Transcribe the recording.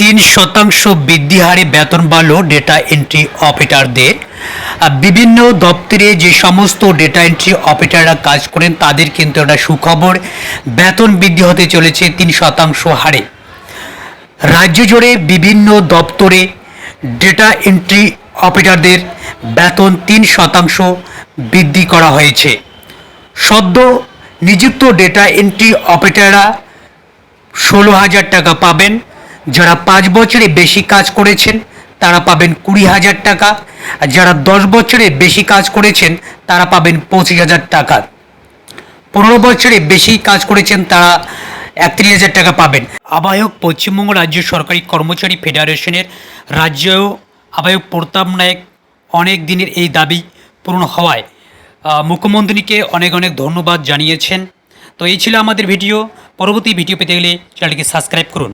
তিন শতাংশ বৃদ্ধি হারে বেতন বাড়ল ডেটা এন্ট্রি অপারেটরদের বিভিন্ন দপ্তরে যে সমস্ত ডেটা এন্ট্রি অপারেটররা কাজ করেন, তাদের কিন্তু একটা সুখবর, বেতন বৃদ্ধি হতে চলেছে তিন শতাংশ হারে। রাজ্য জুড়ে বিভিন্ন দপ্তরে ডেটা এন্ট্রি অপারেটরদের বেতন তিন শতাংশ বৃদ্ধি করা হয়েছে। সদ্য নিযুক্ত ডেটা এন্ট্রি অপারেটররা ষোলো হাজার টাকা পাবেন। যারা পাঁচ বছরে বেশি কাজ করেছেন, তারা পাবেন কুড়ি হাজার টাকা। আর যারা দশ বছরে বেশি কাজ করেছেন, তারা পাবেন পঁচিশ হাজার টাকা। পনেরো বছরে বেশি কাজ করেছেন, তারা একত্রিশ হাজার টাকা পাবেন। আবাহক পশ্চিমবঙ্গ রাজ্য সরকারি কর্মচারী ফেডারেশনের রাজ্য আবাহক প্রতাপ নায়ক অনেক দিনের এই দাবি পূরণ হওয়ায় মুখ্যমন্ত্রীকে অনেক অনেক ধন্যবাদ জানিয়েছেন। তো এই ছিল আমাদের ভিডিও। পরবর্তী ভিডিও পেতে গেলে চ্যানেলটিকে সাবস্ক্রাইব করুন।